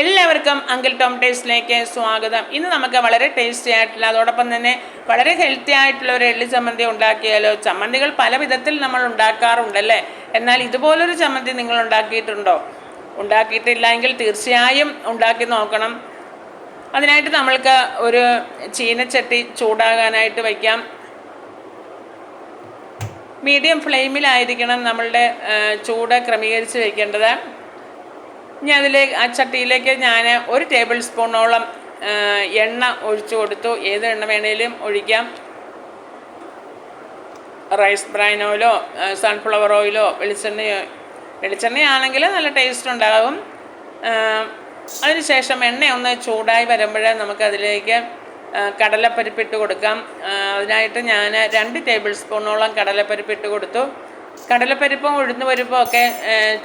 എല്ലാവർക്കും uncle Tom ടേസ്റ്റിലേക്ക് സ്വാഗതം. ഇന്ന് നമുക്ക് വളരെ ടേസ്റ്റി ആയിട്ടുള്ള അതോടൊപ്പം തന്നെ വളരെ ഹെൽത്തി ആയിട്ടുള്ള ഒരു എള്ളി ചമ്മന്തി ഉണ്ടാക്കിയാലോ? ചമ്മന്തികൾ പല വിധത്തിൽ നമ്മൾ ഉണ്ടാക്കാറുണ്ടല്ലേ? എന്നാൽ ഇതുപോലൊരു ചമ്മന്തി നിങ്ങൾ ഉണ്ടാക്കിയിട്ടുണ്ടോ? ഉണ്ടാക്കിയിട്ടില്ല എങ്കിൽ തീർച്ചയായും ഉണ്ടാക്കി നോക്കണം. അതിനായിട്ട് നമ്മൾക്ക് ഒരു ചീനച്ചട്ടി ചൂടാകാനായിട്ട് വയ്ക്കാം. മീഡിയം ഫ്ലെയിമിലായിരിക്കണം നമ്മളുടെ ചൂട് ക്രമീകരിച്ച് വയ്ക്കേണ്ടത്. ഇനി അതിലേക്ക് ആ ചട്ടിയിലേക്ക് ഞാൻ ഒരു ടേബിൾ സ്പൂണോളം എണ്ണ ഒഴിച്ചു കൊടുത്തു. ഏത് എണ്ണ വേണേലും ഒഴിക്കാം. റൈസ് ബ്രൈൻ ഓയിലോ സൺഫ്ലവർ ഓയിലോ വെളിച്ചെണ്ണയോ വെളിച്ചെണ്ണയാണെങ്കിൽ നല്ല ടേസ്റ്റ് ഉണ്ടാകും. അതിനുശേഷം എണ്ണ ഒന്ന് ചൂടായി വരുമ്പോൾ നമുക്കതിലേക്ക് കടലപ്പരിപ്പിട്ട് കൊടുക്കാം. അതിനായിട്ട് ഞാൻ രണ്ട് ടേബിൾ സ്പൂണോളം കടലപ്പരിപ്പിട്ട് കൊടുത്തു. കടലപ്പരിപ്പും ഉഴുന്ന് പരിപ്പും ഒക്കെ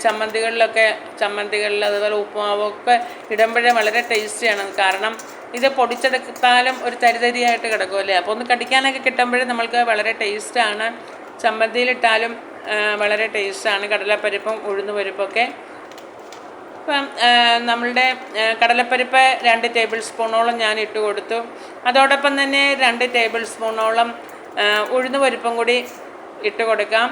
ചമ്മന്തികളിലൊക്കെ ചമ്മന്തികളിൽ അതുപോലെ ഉപ്പുമാവും ഒക്കെ ഇടുമ്പോഴേ വളരെ ടേസ്റ്റിയാണ് കാരണം ഇത് പൊടിച്ചെടുത്താലും ഒരു തരിതരിയായിട്ട് കിടക്കുമല്ലേ അപ്പോൾ ഒന്ന് കടിക്കാനൊക്കെ കിട്ടുമ്പോഴേ നമ്മൾക്ക് വളരെ ടേസ്റ്റാണ് ചമ്മന്തിയിലിട്ടാലും വളരെ ടേസ്റ്റാണ് കടലപ്പരിപ്പും ഉഴുന്ന് പരിപ്പൊക്കെ ഇപ്പം നമ്മളുടെ കടലപ്പരിപ്പ് രണ്ട് ടേബിൾ സ്പൂണോളം ഞാൻ ഇട്ട് കൊടുത്തു. അതോടൊപ്പം തന്നെ രണ്ട് ടേബിൾ സ്പൂണോളം ഉഴുന്ന് പരിപ്പും കൂടി ഇട്ട് കൊടുക്കാം.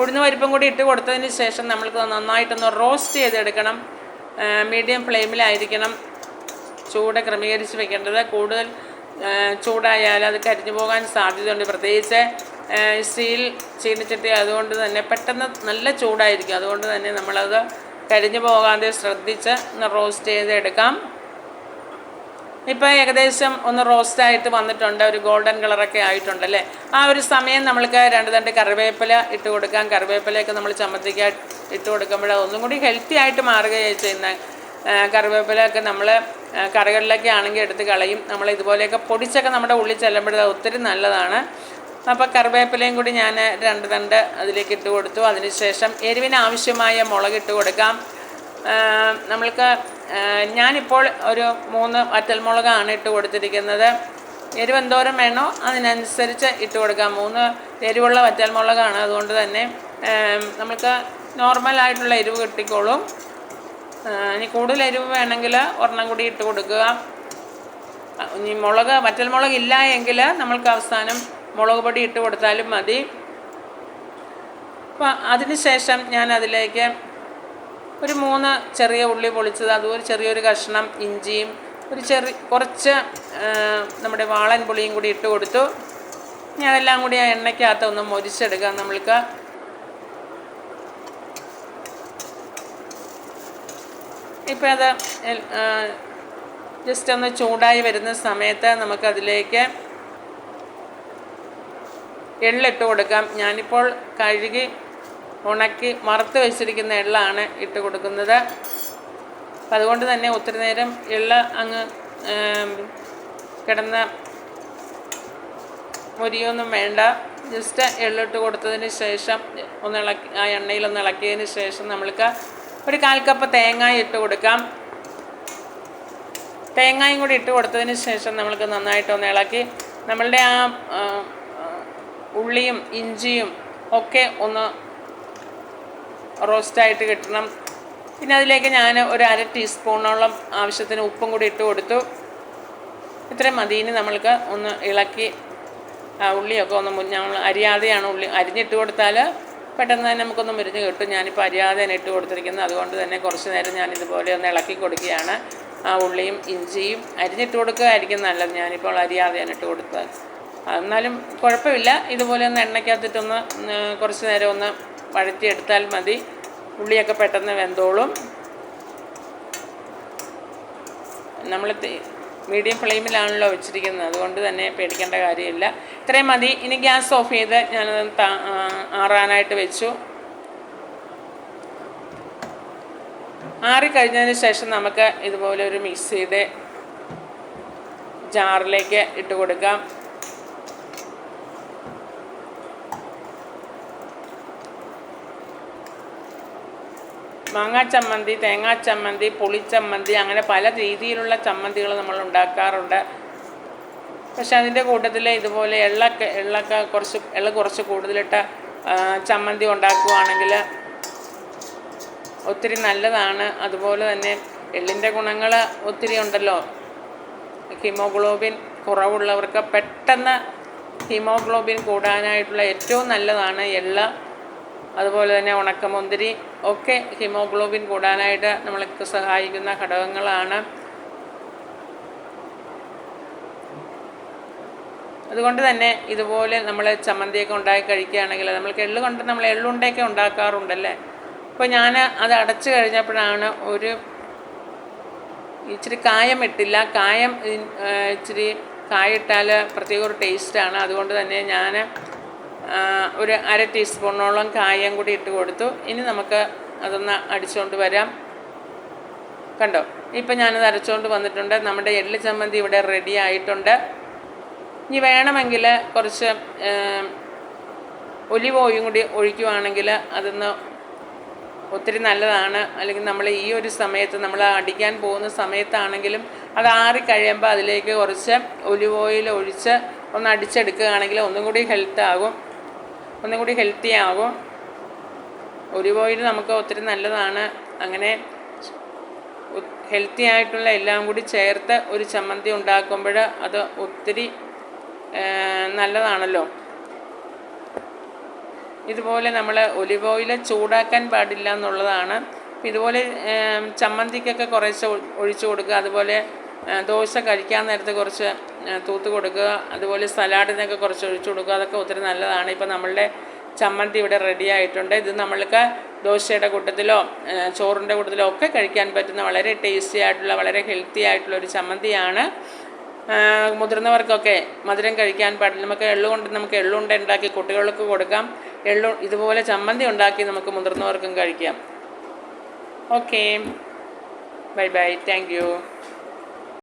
ഉഴുന്ന് പരിപ്പും കൂടി ഇട്ട് കൊടുത്തതിന് ശേഷം നമ്മൾക്ക് നന്നായിട്ടൊന്ന് റോസ്റ്റ് ചെയ്തെടുക്കണം. മീഡിയം ഫ്ലെയിമിലായിരിക്കണം ചൂട് ക്രമീകരിച്ച് വെക്കേണ്ടത്. കൂടുതൽ ചൂടായാൽ അത് കരിഞ്ഞു പോകാൻ സാധ്യതയുണ്ട്. പ്രത്യേകിച്ച് സ്റ്റീൽ ചീനിച്ചട്ടി അതുകൊണ്ട് തന്നെ പെട്ടെന്ന് നല്ല ചൂടായിരിക്കും. അതുകൊണ്ട് തന്നെ നമ്മളത് കരിഞ്ഞു പോകാതെ ശ്രദ്ധിച്ച് റോസ്റ്റ് ചെയ്തെടുക്കാം. ഇപ്പോൾ ഏകദേശം ഒന്ന് റോസ്റ്റ് ആയിട്ട് വന്നിട്ടുണ്ട് ഒരു ഗോൾഡൻ കളറൊക്കെ ആയിട്ടുണ്ട് അല്ലേ ആ ഒരു സമയം നമ്മൾക്ക് രണ്ട് രണ്ട് കറിവേപ്പില ഇട്ട് കൊടുക്കാം. കറിവേപ്പിലയൊക്കെ നമ്മൾ ചമ്മത്തിക്ക ഇട്ട് കൊടുക്കുമ്പോൾ ഒന്നും കൂടി ഹെൽത്തി ആയിട്ട് മാറുകയാണ് ചെയ്യുന്നത് കറിവേപ്പിലയൊക്കെ നമ്മൾ കറികളിലൊക്കെ ആണെങ്കിൽ എടുത്ത് കളയും. നമ്മൾ ഇതുപോലെയൊക്കെ പൊടിച്ചൊക്കെ നമ്മുടെ ഉള്ളിൽ ചെല്ലുമ്പോഴത് ഒത്തിരി നല്ലതാണ്. അപ്പോൾ കറിവേപ്പിലയും കൂടി ഞാൻ രണ്ട് തണ്ട് അതിലേക്ക് ഇട്ട് കൊടുത്തു. അതിനുശേഷം എരിവിന് ആവശ്യമായ മുളക് ഇട്ട് കൊടുക്കാം. നമ്മൾക്ക് ഞാനിപ്പോൾ ഒരു മൂന്ന് വറ്റൽമുളകാണ് ഇട്ട് കൊടുത്തിരിക്കുന്നത്. എരിവ് എന്തോരം വേണോ അതിനനുസരിച്ച് ഇട്ട് കൊടുക്കാം. മൂന്ന് എരിവുള്ള വറ്റൽമുളകാണ് അതുകൊണ്ട് തന്നെ നമുക്ക് നോർമലായിട്ടുള്ള എരിവ് കിട്ടിക്കോളും. ഇനി കൂടുതൽ എരിവ് വേണമെങ്കിൽ ഒരെണ്ണം കൂടി ഇട്ട് കൊടുക്കുക. ഇനി മുളക് വറ്റൽമുളക് ഇല്ല എങ്കിൽ നമ്മൾക്ക് അവസാനം മുളക് പൊടി ഇട്ട് കൊടുത്താലും മതി. അപ്പം അതിനുശേഷം ഞാൻ അതിലേക്ക് ഒരു മൂന്ന് ചെറിയ ഉള്ളി പൊളിച്ചത് അതും ഒരു ചെറിയൊരു കഷ്ണം ഇഞ്ചിയും ഒരു ചെറിയ കുറച്ച് നമ്മുടെ വാളൻ പുളിയും കൂടി ഇട്ട് കൊടുത്തു. ഇനി അതെല്ലാം കൂടി ആ എണ്ണയ്ക്കകത്ത് ഒന്ന് മൊരിച്ചെടുക്കാം നമ്മൾക്ക്. ഇപ്പം അത് ജസ്റ്റ് ഒന്ന് ചൂടായി വരുന്ന സമയത്ത് നമുക്കതിലേക്ക് എള്ളിട്ട് കൊടുക്കാം. ഞാനിപ്പോൾ കഴുകി ഉണക്കി മറുത്ത് വെച്ചിരിക്കുന്ന എള്ളാണ് ഇട്ട് കൊടുക്കുന്നത്. അതുകൊണ്ട് തന്നെ ഒത്തിരി നേരം എള്ള് അങ്ങ് കിടന്ന മുരിയൊന്നും വേണ്ട. ജസ്റ്റ് എള്ളിട്ട് കൊടുത്തതിന് ശേഷം ഒന്ന് ഇളക്കി ആ എണ്ണയിലൊന്ന് ഇളക്കിയതിന് ശേഷം നമ്മൾക്ക് ഒരു കാൽ കപ്പ് തേങ്ങ ഇട്ട് കൊടുക്കാം. തേങ്ങയും കൂടി ഇട്ട് കൊടുത്തതിന് ശേഷം നമ്മൾക്ക് നന്നായിട്ടൊന്ന് ഇളക്കി നമ്മളുടെ ആ, ഉള്ളിയും ഇഞ്ചിയും ഒക്കെ ഒന്ന് റോസ്റ്റായിട്ട് കിട്ടണം. പിന്നെ അതിലേക്ക് ഞാൻ ഒരു അര ടീസ്പൂണോളം ആവശ്യത്തിന് ഉപ്പും കൂടി ഇട്ട് കൊടുത്തു. ഇത്രയും മതിന് നമ്മൾക്ക് ഒന്ന് ഇളക്കി ഉള്ളിയൊക്കെ ഒന്ന് മുൻ നമ്മൾ അരിയാതെയാണ് ഉള്ളി അരിഞ്ഞിട്ട് കൊടുത്താൽ പെട്ടെന്ന് തന്നെ നമുക്കൊന്ന് മുരിഞ്ഞ് കിട്ടും. ഞാനിപ്പോൾ അരിയാതെയാണ് ഇട്ട് കൊടുത്തിരിക്കുന്നത്. അതുകൊണ്ട് തന്നെ കുറച്ച് നേരം ഞാൻ ഇതുപോലെ ഒന്ന് ഇളക്കി കൊടുക്കുകയാണ്. ആ ഉള്ളിയും ഇഞ്ചിയും അരിഞ്ഞിട്ട് കൊടുക്കുകയായിരിക്കും നല്ലത്. ഞാനിപ്പോൾ അരിയാതെയാണ് ഇട്ട് കൊടുത്തത്. എന്നാലും കുഴപ്പമില്ല. ഇതുപോലെ ഒന്ന് എണ്ണയ്ക്കകത്തിട്ടൊന്ന് കുറച്ച് നേരം ഒന്ന് വഴറ്റിയെടുത്താൽ മതി. ഉള്ളിയൊക്കെ പെട്ടെന്ന് വെന്തോളും. നമ്മൾ മീഡിയം ഫ്ലെയിമിലാണല്ലോ വെച്ചിരിക്കുന്നത്. അതുകൊണ്ട് തന്നെ പേടിക്കേണ്ട കാര്യമില്ല. ഇത്രയും മതി. ഇനി ഗ്യാസ് ഓഫ് ചെയ്ത് ഞാനത് ആറാനായിട്ട് വെച്ചു. ആറിക്കഴിഞ്ഞതിന് ശേഷം നമുക്ക് ഇതുപോലെ ഒരു മിക്സിയുടെ ജാറിലേക്ക് ഇട്ട് കൊടുക്കാം. മാങ്ങാ ചമ്മന്തി തേങ്ങാ ചമ്മന്തി പുളിച്ചമ്മന്തി അങ്ങനെ പല രീതിയിലുള്ള ചമ്മന്തികൾ നമ്മൾ ഉണ്ടാക്കാറുണ്ട്. പക്ഷെ അതിന്റെ കൂട്ടത്തിൽ ഇതുപോലെ എള്ളൊക്കെ എള്ളൊക്കെ കുറച്ച് എള്ള കുറച്ച് കൂടുതലിട്ട ചമ്മന്തി ഉണ്ടാക്കുകയാണെങ്കിൽ ഒത്തിരി നല്ലതാണ്. അതുപോലെ തന്നെ എള്ളിന്റെ ഗുണങ്ങൾ ഒത്തിരി ഉണ്ടല്ലോ. ഹീമോഗ്ലോബിൻ കുറവുള്ളവർക്ക് പെട്ടെന്ന് ഹീമോഗ്ലോബിൻ കൂടാനായിട്ടുള്ള ഏറ്റവും നല്ലതാണ് എള്ള. അതുപോലെ തന്നെ ഉണക്കമുന്തിരി ഒക്കെ ഹിമോഗ്ലോബിൻ കൂടാനായിട്ട് നമ്മൾക്ക് സഹായിക്കുന്ന ഘടകങ്ങളാണ്. അതുകൊണ്ട് തന്നെ ഇതുപോലെ നമ്മൾ ചമ്മന്തിയൊക്കെ ഉണ്ടാക്കി കഴിക്കുകയാണെങ്കിൽ നമ്മൾക്ക് എള്ള് കൊണ്ട് നമ്മൾ എള്ളുണ്ടയൊക്കെ ഉണ്ടാക്കാറുണ്ടല്ലേ? അപ്പോൾ ഞാൻ അത് അടച്ചു കഴിഞ്ഞപ്പോഴാണ് ഒരു ഇച്ചിരി കായം ഇട്ടില്ല. കായം ഇച്ചിരി കായിട്ടാൽ പ്രത്യേക ഒരു ടേസ്റ്റാണ് അതുകൊണ്ട് തന്നെ ഞാൻ ഒരു അര ടീസ്പൂണോളം കായം കൂടി ഇട്ട് കൊടുത്തു. ഇനി നമുക്ക് അതൊന്ന് അടിച്ചുകൊണ്ട് വരാം. കണ്ടോ? ഇപ്പം ഞാനത് അരച്ചുകൊണ്ട് വന്നിട്ടുണ്ട്. നമ്മുടെ എള്ള് ചമ്മന്തി ഇവിടെ റെഡി ആയിട്ടുണ്ട്. ഇനി വേണമെങ്കിൽ കുറച്ച് ഒലിവ് ഓയിലും കൂടി ഒഴിക്കുവാണെങ്കിൽ അതൊന്ന് ഒത്തിരി നല്ലതാണ്. അല്ലെങ്കിൽ നമ്മൾ ഈ ഒരു സമയത്ത് നമ്മൾ അടിക്കാൻ പോകുന്ന സമയത്താണെങ്കിലും അത് ആറി കഴിയുമ്പോൾ അതിലേക്ക് കുറച്ച് ഒലിവ് ഓയിൽ ഒഴിച്ച് ഒന്ന് അടിച്ചെടുക്കുകയാണെങ്കിൽ ഒന്നും കൂടി ഹെൽത്ത് ആകും. ഒന്നും കൂടി ഹെൽത്തി ആകും ഒലിവ് ഓയിൽ നമുക്ക് ഒത്തിരി നല്ലതാണ്. അങ്ങനെ ഹെൽത്തി ആയിട്ടുള്ള എല്ലാം കൂടി ചേർത്ത് ഒരു ചമ്മന്തി ഉണ്ടാക്കുമ്പോൾ അത് ഒത്തിരി നല്ലതാണല്ലോ. ഇതുപോലെ നമ്മൾ ഒലിവ് ഓയിൽ ചൂടാക്കാൻ പാടില്ല എന്നുള്ളതാണ്. ഇതുപോലെ ചമ്മന്തിക്കൊക്കെ കുറേശ്ശെ ഒഴിച്ചു കൊടുക്കുക. അതുപോലെ ദോശ കഴിക്കാൻ നേരത്തെ കുറച്ച് തൂത്ത് കൊടുക്കുക അതുപോലെ സലാഡിനൊക്കെ കുറച്ച് ഒഴിച്ചു കൊടുക്കുക അതൊക്കെ ഒത്തിരി നല്ലതാണ്. ഇപ്പം നമ്മളുടെ ചമ്മന്തി ഇവിടെ റെഡി ആയിട്ടുണ്ട്. ഇത് നമ്മൾക്ക് ദോശയുടെ കൂട്ടത്തിലോ ചോറിന്റെ കൂട്ടത്തിലോ ഒക്കെ കഴിക്കാൻ പറ്റുന്ന വളരെ ടേസ്റ്റി ആയിട്ടുള്ള വളരെ ഹെൽത്തി ആയിട്ടുള്ള ഒരു ചമ്മന്തിയാണ്. മുതിർന്നവർക്കൊക്കെ മധുരം കഴിക്കാൻ പാടില്ല. നമുക്ക് എള്ളുകൊണ്ട് നമുക്ക് എള്ളുണ്ട ഉണ്ടാക്കി കുട്ടികൾക്ക് കൊടുക്കാം. എള്ളു ഇതുപോലെ ചമ്മന്തി ഉണ്ടാക്കി നമുക്ക് മുതിർന്നവർക്കും കഴിക്കാം. Okay bye bye thank